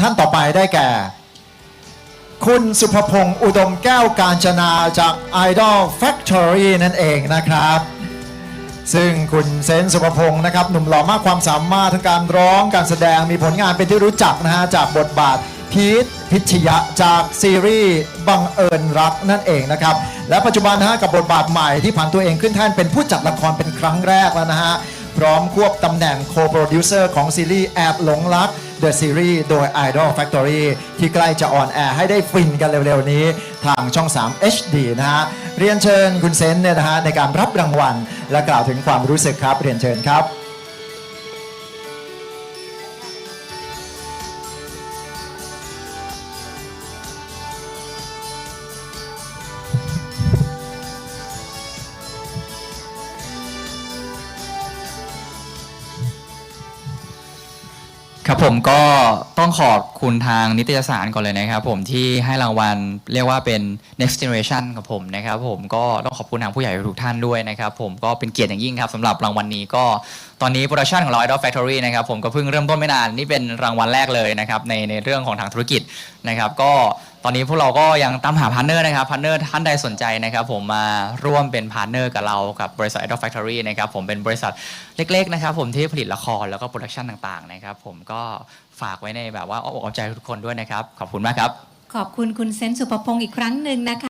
ท่านต่อไปได้แก่ คุณสุภพงศ์อุดมแก้วการจนาจาก Idol Factory นั่นเองนะครับ ซึ่งคุณเซนสุภพงศ์นะครับ หนุ่มหล่อมากความสามารถทั้งการร้องการแสดงมีผลงานเป็นที่รู้จักนะฮะ จากบทบาทพีทพิชยะจากซีรีส์บังเอิญรักนั่นเองนะครับ และปัจจุบันนะฮะกับบทบาทใหม่ที่ผ่านตัวเองขึ้นแท่นเป็นผู้จัดละครเป็นครั้งแรกแล้วนะฮะ พร้อมควบตำแหน่งโคโปรดิวเซอร์ของซีรีส์แอบหลงรัก The Series โดย Idol Factory ที่ใกล้จะออนแอร์ให้ได้ฟินกันเร็วๆนี้ ทางช่อง 3 HD นะฮะ เรียนเชิญคุณเซนเนี่ยนะฮะในการรับรางวัล และกล่าวถึงความรู้สึกครับ เรียนเชิญครับ ครับผมก็ต้องขอบคุณทางนิตยสารก่อนเลยนะครับ ผมที่ให้รางวัลเรียกว่าเป็น next generation กับผมนะครับ ผมก็ต้องขอบคุณทางผู้ใหญ่ทุกท่านด้วยนะครับ ผมก็เป็นเกียรติอย่างยิ่งครับสำหรับรางวัลนี้ก็ตอนนี้โปรดักชันของเรา Idol Factory นะครับผมก็เพิ่งเริ่มต้นไม่นาน นี่เป็นรางวัลแรกเลยนะครับในในเรื่องของทางธุรกิจนะครับ ก็ อนนี้พวกเราก็ยังตามหาพาร์เนอร์นะครับพาร์เนอร์ท่านใดสนใจนะครับ ผมมาร่วมเป็นพาร์เนอร์กับเรากับบริษัท Idol Factory นะครับผมเป็นบริษัทเล็กๆนะครับผมที่ผลิตละครแล้วก็โปรดักชันต่างๆนะครับผมก็ฝากไว้ในแบบว่าอ้อมอกอ้อมใจทุกคนด้วยนะครับ ขอบคุณมากครับ ขอบคุณคุณเซนต์สุภพงศ์อีกครั้งหนึ่งนะคะ